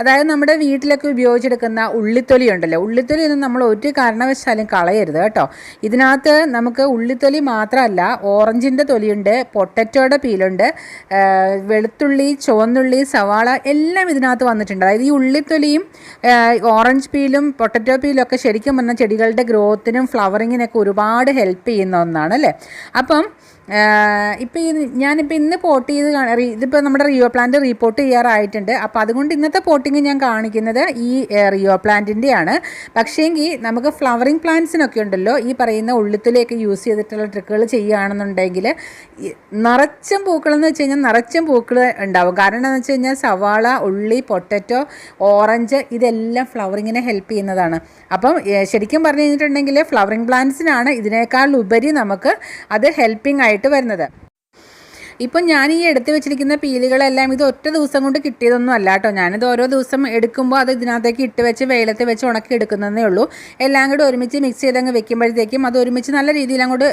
അതായത് നമ്മുടെ വീട്ടിലൊക്കെ ഉപയോഗിച്ചെടുക്കുന്ന ഉള്ളിത്തൊലി ഉണ്ടല്ലോ ഉള്ളിത്തൊലി ഒന്നും നമ്മൾ ഒരു കാരണവശാലും കളയരുത് കേട്ടോ. ഇതിനകത്ത് നമുക്ക് ഉള്ളിത്തൊലി മാത്രമല്ല ഓറഞ്ചിന്റെ തൊലിയുണ്ട് പൊട്ടറ്റോയുടെ പീലുണ്ട് വെളുത്തുള്ളി ചുവന്നുള്ളി സവാള എല്ലാം ഇതിനകത്ത് വന്നിട്ടുണ്ട്. അതായത് ഈ ഉള്ളിത്തൊലിയും ഓറഞ്ച് പീലും പൊട്ടറ്റോ പീലും ഒക്കെ ശരിക്കും പറഞ്ഞാൽ ചെടികളുടെ ഗ്രോത്തിനും ഫ്ലവറിങ്ങിനൊക്കെ ഒരുപാട് ഹെൽപ്പ് ചെയ്യുന്ന ഒന്നാണ് അല്ലേ അപ്പം ഇപ്പം ഈ ഞാനിപ്പോൾ ഇന്ന് പോട്ട് ചെയ്ത് ഇതിപ്പോൾ നമ്മുടെ റിയോ പ്ലാന്റ് റീപോർട്ട് ചെയ്യാറായിട്ടുണ്ട്. അപ്പോൾ അതുകൊണ്ട് ഇന്നത്തെ പോട്ടിങ് ഞാൻ കാണിക്കുന്നത് ഈ റിയോ റിയോ പ്ലാന്റിന്റെയാണ് പക്ഷേങ്കിൽ നമുക്ക് ഫ്ലവറിങ് പ്ലാന്റ്സിനൊക്കെ ഉണ്ടല്ലോ ഈ പറയുന്ന ഉള്ളിത്തിലേക്ക് യൂസ് ചെയ്തിട്ടുള്ള ട്രിക്കുകൾ ചെയ്യുകയാണെന്നുണ്ടെങ്കിൽ നിറച്ചും പൂക്കളെന്ന് വെച്ച് കഴിഞ്ഞാൽ നിറച്ചും പൂക്കൾ ഉണ്ടാവും. കാരണം എന്താണെന്ന് വെച്ച് കഴിഞ്ഞാൽ സവാള ഉള്ളി പൊട്ടറ്റോ ഓറഞ്ച് ഇതെല്ലാം ഫ്ലവറിങ്ങിനെ ഹെൽപ്പ് ചെയ്യുന്നതാണ്. അപ്പം ശരിക്കും പറഞ്ഞു കഴിഞ്ഞിട്ടുണ്ടെങ്കിൽ ഫ്ലവറിങ് പ്ലാന്റ്സിനാണ് ഇതിനേക്കാൾ ഉപരി നമുക്ക് അത് ഹെൽപ്പിംഗ് ആയിട്ട് വരുന്നത്. ഇപ്പം ഞാൻ ഈ എടുത്ത് വെച്ചിരിക്കുന്ന പീലുകളെല്ലാം ഇത് ഒറ്റ ദിവസം കൊണ്ട് കിട്ടിയതൊന്നും അല്ല കേട്ടോ. ഞാനിത് ഓരോ ദിവസം എടുക്കുമ്പോൾ അത് ഇതിനകത്തേക്ക് ഇട്ട് വെച്ച് വെയിലത്ത് വെച്ച് ഉണക്കി എടുക്കുന്നതേ ഉള്ളൂ. എല്ലാം കൂടെ ഒരുമിച്ച് മിക്സ് ചെയ്തങ്ങ് വെക്കുമ്പോഴത്തേക്കും അത് ഒരുമിച്ച് നല്ല രീതിയിൽ അങ്ങോട്ട്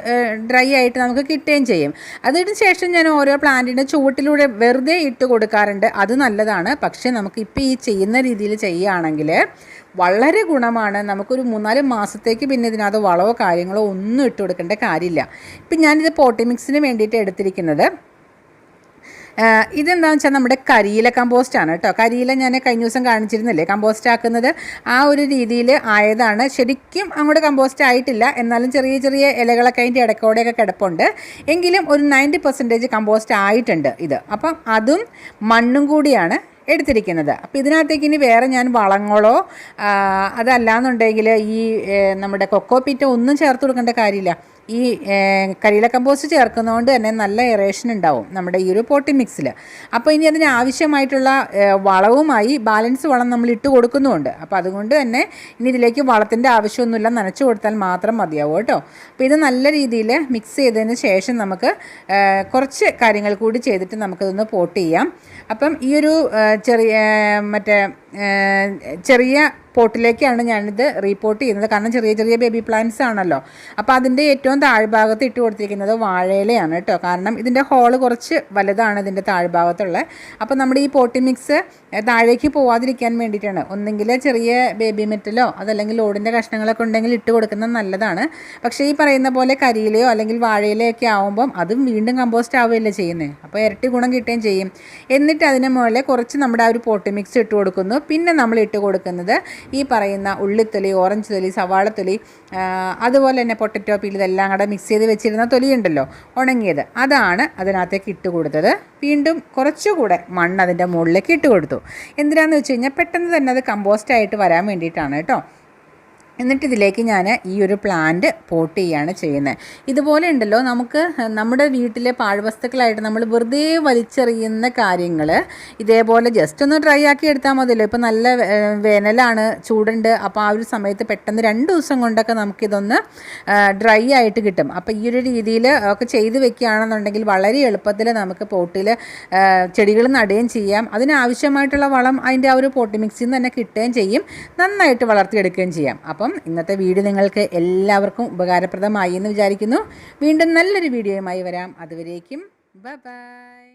ഡ്രൈ ആയിട്ട് നമുക്ക് കിട്ടുകയും ചെയ്യും. അതിന് ശേഷം ഞാൻ ഓരോ പ്ലാന്റിന്റെ ചുവട്ടിലൂടെ വെറുതെ ഇട്ട് കൊടുക്കാറുണ്ട്. അത് നല്ലതാണ്. പക്ഷേ നമുക്ക് ഇപ്പോൾ ഈ ചെയ്യുന്ന രീതിയിൽ ചെയ്യുകയാണെങ്കിൽ വളരെ ഗുണമാണ്. നമുക്കൊരു മൂന്നാൽ മാസത്തേക്ക് പിന്നെ ഇതിനകത്ത് വളവോ കാര്യങ്ങളോ ഒന്നും ഇട്ട് കൊടുക്കേണ്ട കാര്യമില്ല. ഇപ്പം ഞാനിത് പോട്ടി മിക്സിന് വേണ്ടിയിട്ട് എടുത്തിരിക്കുന്നത്. ഇതെന്താണെന്ന് വെച്ചാൽ നമ്മുടെ കരിയില കമ്പോസ്റ്റ് ആണ് കേട്ടോ. കരിയില ഞാൻ കഴിഞ്ഞ ദിവസം കാണിച്ചിരുന്നില്ലേ? കമ്പോസ്റ്റ് ആക്കുന്നത് ആ ഒരു രീതിയിൽ ആയതാണ്. ശരിക്കും അങ്ങോട്ട് കമ്പോസ്റ്റ് ആയിട്ടില്ല. എന്നാലും ചെറിയ ചെറിയ ഇലകളൊക്കെ അതിന്റെ ഇടക്കോടെയൊക്കെ കിടപ്പുണ്ട്. എങ്കിലും ഒരു നയന്റി പെർസെന്റേജ് കമ്പോസ്റ്റ് ആയിട്ടുണ്ട് ഇത്. അപ്പം അതും മണ്ണും കൂടിയാണ് എടുത്തിരിക്കുന്നത്. അപ്പോൾ ഇതിനകത്തേക്ക് ഇനി വേറെ ഞാൻ വളങ്ങളോ അതല്ലാന്നുണ്ടെങ്കിൽ ഈ നമ്മുടെ കൊക്കോ പീറ്റോ ഒന്നും ചേർത്ത് കൊടുക്കേണ്ട കാര്യമില്ല. ഈ കരിയില കമ്പോസ്റ്റ് ചേർക്കുന്നതുകൊണ്ട് തന്നെ നല്ല എറേഷൻ ഉണ്ടാവും നമ്മുടെ ഈ ഒരു പോട്ടി മിക്സിൽ അപ്പോൾ ഇനി അതിന് ആവശ്യമായിട്ടുള്ള വളവുമായി ബാലൻസ് വളം നമ്മൾ ഇട്ട് കൊടുക്കുന്നുമുണ്ട് അപ്പോൾ അതുകൊണ്ട് തന്നെ ഇനി ഇതിലേക്ക് വളത്തിന്റെ ആവശ്യമൊന്നുമില്ല. നനച്ചു കൊടുത്താൽ മാത്രം മതിയാവും കേട്ടോ. അപ്പോൾ ഇത് നല്ല രീതിയിൽ മിക്സ് ചെയ്തതിന് ശേഷം നമുക്ക് കുറച്ച് കാര്യങ്ങൾ കൂടി ചെയ്തിട്ട് നമുക്കിതൊന്ന് പോട്ട് ചെയ്യാം. അപ്പം ഈ ഒരു ചെറിയ മറ്റേ ചെറിയ പോട്ടിലേക്കാണ് ഞാനിത് റീപോർട്ട് ചെയ്യുന്നത്. കാരണം ചെറിയ ചെറിയ ബേബി പ്ലാന്റ്സ് ആണല്ലോ. അപ്പോൾ അതിന്റെ ഏറ്റവും താഴ്ഭാഗത്ത് ഇട്ട് കൊടുത്തിരിക്കുന്നത് വാഴയിലയാണ് കേട്ടോ കാരണം ഇതിന്റെ ഹോൾ കുറച്ച് വലുതാണ് ഇതിന്റെ താഴ്ഭാഗത്തുള്ള. അപ്പോൾ നമ്മുടെ ഈ പോട്ടി മിക്സ് താഴേക്ക് പോവാതിരിക്കാൻ വേണ്ടിയിട്ടാണ്. ഒന്നെങ്കിൽ ചെറിയ ബേബി മെറ്റലോ അതല്ലെങ്കിൽ ലോഡിന്റെ കഷ്ണങ്ങളൊക്കെ ഉണ്ടെങ്കിൽ ഇട്ട് കൊടുക്കുന്നത് നല്ലതാണ്. പക്ഷേ ഈ പറയുന്ന പോലെ കരിയിലയോ അല്ലെങ്കിൽ വാഴയിലയോ ഒക്കെ ആവുമ്പം അതും വീണ്ടും കമ്പോസ്റ്റ് ആവുകയല്ലേ ചെയ്യുന്നത് അപ്പോൾ ഇരട്ടി ഗുണം കിട്ടുകയും ചെയ്യും. എന്നിട്ട് അതിന് മുകളിൽ കുറച്ച് നമ്മുടെ ആ ഒരു പോട്ടി മിക്സ് ഇട്ട് കൊടുക്കുന്നു. പിന്നെ നമ്മൾ ഇട്ട് കൊടുക്കുന്നത് ഈ പറയുന്ന ഉള്ളിത്തൊലി ഓറഞ്ച് തൊലി സവാള തൊലി അതുപോലെ തന്നെ പൊട്ടറ്റോ പീൽ ഇതെല്ലാം കൂടെ മിക്സ് ചെയ്ത് വെച്ചിരുന്ന തൊലി ഉണ്ടല്ലോ ഉണങ്ങിയത്. അതാണ് അതിനകത്തേക്ക് ഇട്ട് കൊടുത്തത്. വീണ്ടും കുറച്ചുകൂടെ മണ്ണ് അതിന്റെ മുകളിലേക്ക് ഇട്ട് കൊടുത്തു. എന്തിനാണെന്ന് വെച്ച് കഴിഞ്ഞാൽ പെട്ടെന്ന് തന്നെ അത് കമ്പോസ്റ്റായിട്ട് വരാൻ വേണ്ടിയിട്ടാണ് കേട്ടോ. എന്നിട്ട് ഇതിലേക്ക് ഞാൻ ഈ ഒരു പ്ലാന്റ് പോട്ട് ചെയ്യുകയാണ് ചെയ്യുന്നത്. ഇതുപോലെ ഉണ്ടല്ലോ നമുക്ക് നമ്മുടെ വീട്ടിലെ പാഴ്വസ്തുക്കളായിട്ട് നമ്മൾ വെറുതെ വലിച്ചെറിയുന്ന കാര്യങ്ങൾ ഇതേപോലെ ജസ്റ്റ് ഒന്ന് ഡ്രൈ ആക്കി എടുത്താൽ മതിയല്ലോ. ഇപ്പോൾ നല്ല വേനലാണ് ചൂടുണ്ട് അപ്പോൾ ആ ഒരു സമയത്ത് പെട്ടെന്ന് രണ്ട് ദിവസം കൊണ്ടൊക്കെ നമുക്കിതൊന്ന് ഡ്രൈ ആയിട്ട് കിട്ടും. അപ്പോൾ ഈ ഒരു രീതിയിൽ ഒക്കെ ചെയ്ത് വെക്കുകയാണെന്നുണ്ടെങ്കിൽ വളരെ എളുപ്പത്തിൽ നമുക്ക് പോട്ടിൽ ചെടികൾ നടുകയും ചെയ്യാം. അതിനാവശ്യമായിട്ടുള്ള വളം അതിന്റെ ആ ഒരു പോട്ടി മിക്സിൽ നിന്ന് തന്നെ കിട്ടുകയും ചെയ്യും. നന്നായിട്ട് വളർത്തിയെടുക്കുകയും ചെയ്യാം. അപ്പം ഇന്നത്തെ വീഡിയോ നിങ്ങൾക്ക് എല്ലാവർക്കും ഉപകാരപ്രദമായി എന്ന് വിചാരിക്കുന്നു. വീണ്ടും നല്ലൊരു വീഡിയോയുമായി വരാം. അതുവരേക്കും ബൈ